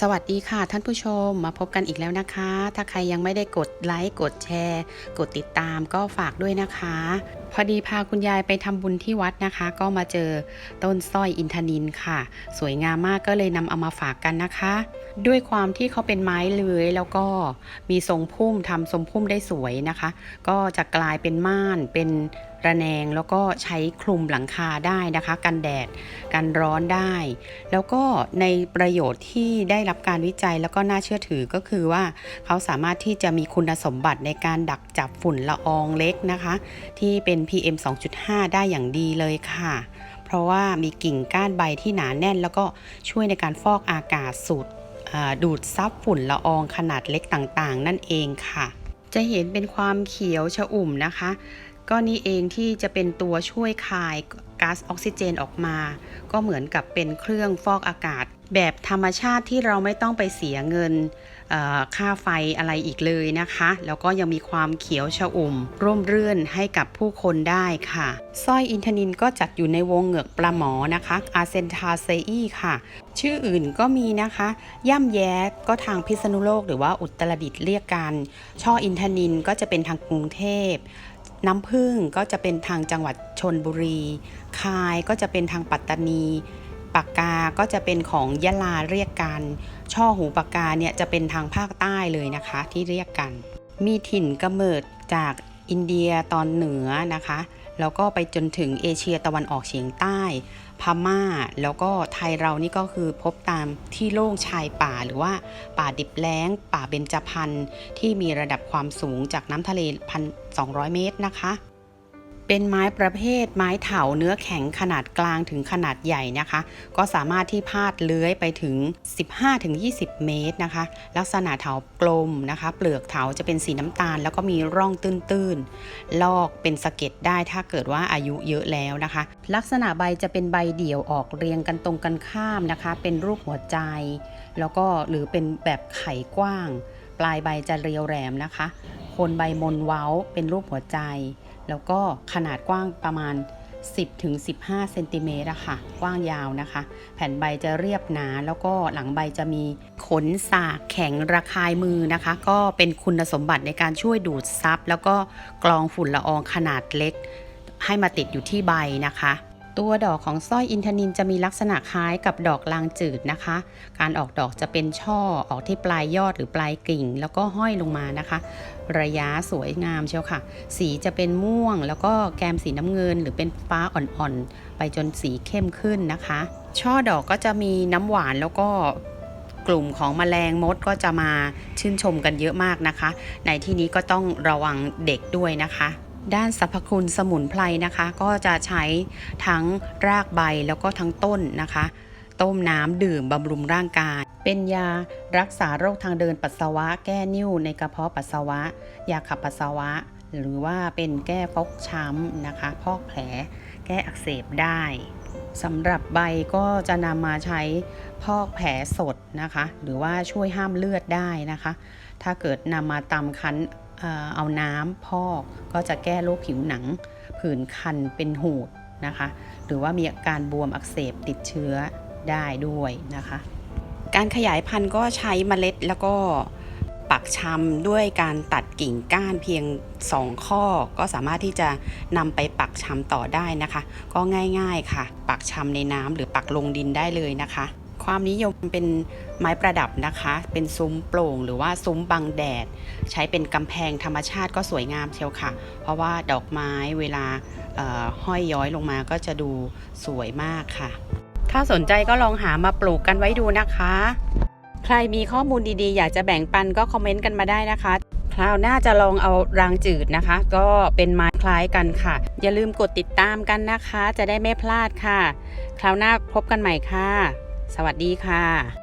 สวัสดีค่ะท่านผู้ชมมาพบกันอีกแล้วนะคะ ถ้าใครยังไม่ได้กดไลค์กดแชร์ กดติดตามก็ฝากด้วยนะคะ พอดีพาคุณยายไปทำบุญที่วัดนะคะ ก็มาเจอต้นสร้อยอินทนินค่ะ สวยงามมากก็เลยนำเอามาฝากกันนะคะ ด้วยความที่เขาเป็นไม้เลื้อยแล้วก็มีทรงพุ่มทำทรงพุ่มได้สวยนะคะ ก็จะกลายเป็นม่านเป็นระแนงแล้วก็ใช้คลุมหลังคาได้นะคะ กันแดดกันร้อนได้ แล้วก็ในประโยชน์ที่ได้รับการวิจัยแล้วก็น่าเชื่อถือก็คือว่า เขาสามารถที่จะมีคุณสมบัติในการดักจับฝุ่นละอองเล็กนะคะ ที่เป็น PM 2.5 ได้อย่างดีเลยค่ะ เพราะว่ามีกิ่งก้านใบที่หนาแน่น แล้วก็ช่วยในการฟอกอากาศสูดดูดซับฝุ่นละอองขนาดเล็กต่างๆ นั่นเองค่ะ จะเห็นเป็นความเขียวชอุ่มนะคะ ก็นี่เองที่จะเป็นตัวช่วยคายก๊าซออกซิเจนออกมา ก็เหมือนกับเป็นเครื่องฟอกอากาศ แบบธรรมชาติที่เราไม่ต้องไปเสียเงินค่าไฟอะไรอีกเลยนะคะ แล้วก็ยังมีความเขียวชอุ่ม ร่มรื่นให้กับผู้คนได้ค่ะสร้อยอินทนินก็จัดอยู่ในวงเหงือกปลาหมอนะคะอาเซนทาเซอีค่ะ ชื่ออื่นก็มีนะคะ ย่ำแย้ก็ทางพิษณุโลกหรือว่าอุตรดิตถ์เรียกกัน ช่ออินทนินก็จะเป็นทางกรุงเทพน้ำผึ้งก็จะเป็นทางจังหวัดชนบุรี คายก็จะเป็นทางปัตตานี ปากกาก็จะเป็นของยะลาเรียกกัน ช่อหูปากกาเนี่ยจะเป็นทางภาคใต้เลยนะคะที่เรียกกัน มีถิ่นกำเนิดจากอินเดียตอนเหนือนะคะ แล้วก็ไปจนถึงเอเชียตะวันออกเฉียงใต้ พม่า แล้วก็ไทยเรานี่ก็คือพบตามที่โล่งชายป่าหรือว่าป่าดิบแล้ง ป่าเบญจพรรณที่มีระดับความสูงจากน้ำทะเล 1,200 เมตรนะคะ เป็นไม้ประเภทไม้เถาเนื้อแข็งขนาดกลางถึงขนาดใหญ่นะคะ ก็สามารถที่พาดเลื้อยไปถึง 15-20 เมตรนะคะ ลักษณะเถากลมนะคะ เปลือกเถาจะเป็นสีน้ำตาล แล้วก็มีร่องตื้นๆ ลอกเป็นสะเก็ดได้ถ้าเกิดว่าอายุเยอะแล้วนะคะ ลักษณะใบจะเป็นใบเดี่ยวออกเรียงกันตรงกันข้ามนะคะ เป็นรูปหัวใจ แล้วก็หรือเป็นแบบไข่กว้าง ปลายใบจะเรียวแหลมนะคะโคนใบมนเว้าเป็นรูปหัวใจ แล้วก็ขนาดกว้างประมาณ 10ถึง15เซนติเมตรอะค่ะ กว้างยาวนะคะ แผ่นใบจะเรียบหนา แล้วก็หลังใบจะมีขนสากแข็งระคายมือนะคะ ก็เป็นคุณสมบัติในการช่วยดูดซับแล้วก็กรองฝุ่นละอองขนาดเล็ก ให้มาติดอยู่ที่ใบนะคะ ตัวดอกของสร้อยอินทนินจะมีลักษณะคล้ายกับดอกลางจืดนะคะ การออกดอกจะเป็นช่อออกที่ปลายยอดหรือปลายกิ่ง แล้วก็ห้อยลงมานะคะ ระยะสวยงามเชียวค่ะ สีจะเป็นม่วง แล้วก็แกมสีน้ำเงิน หรือเป็นฟ้าอ่อนๆ ไปจนสีเข้มขึ้นนะคะ ช่อดอกก็จะมีน้ำหวานแล้วก็กลุ่มของแมลงมดก็จะมาชื่นชมกันเยอะมากนะคะ ในที่นี้ก็ต้องระวังเด็กด้วยนะคะ ด้านสรรพคุณสมุนไพรนะคะ ก็จะใช้ทั้งรากใบแล้วก็ทั้งต้นนะคะ ต้มน้ำดื่มบำรุงร่างกาย เป็นยารักษาโรคทางเดินปัสสาวะ แก้นิ่วในกระเพาะปัสสาวะ ยาขับปัสสาวะ หรือว่าเป็นแก้ฟกช้ำนะคะ พอกแผล แก้อักเสบได้สำหรับใบก็จะนำมาใช้พอกแผลสดนะคะ หรือว่าช่วยห้ามเลือดได้นะคะ ถ้าเกิดนำมาตำคั้น เอาน้ำพอกก็จะแก้โรคผิวหนัง ผื่นคันเป็นหูดนะคะ หรือว่ามีอาการบวมอักเสบติดเชื้อได้ด้วยนะคะ การขยายพันธุ์ก็ใช้เมล็ดแล้วก็ปักชำด้วยการตัดกิ่งก้านเพียง 2 ข้อ ก็สามารถที่จะนำไปปักชำต่อได้นะคะ ก็ง่าย ๆค่ะ ปักชำในน้ำหรือปักลงดินได้เลยนะคะ ความนิยมเป็นไม้ประดับนะคะ เป็นซุ้มโปร่งหรือว่าซุ้มบังแดด ใช้เป็นกำแพงธรรมชาติก็สวยงามเชียวค่ะ เพราะว่าดอกไม้เวลาห้อยย้อยลงมาก็จะดูสวยมากค่ะ ถ้าสนใจก็ลองหามาปลูกกันไว้ดูนะคะ ใครมีข้อมูลดีๆ อยากจะแบ่งปันก็คอมเมนต์กันมาได้นะคะคราวหน้าจะลองเอารางจืดนะคะ ก็เป็นไม้คล้ายกันค่ะ อย่าลืมกดติดตามกันนะคะ จะได้ไม่พลาดค่ะ คราวหน้าพบกันใหม่ค่ะ สวัสดีค่ะ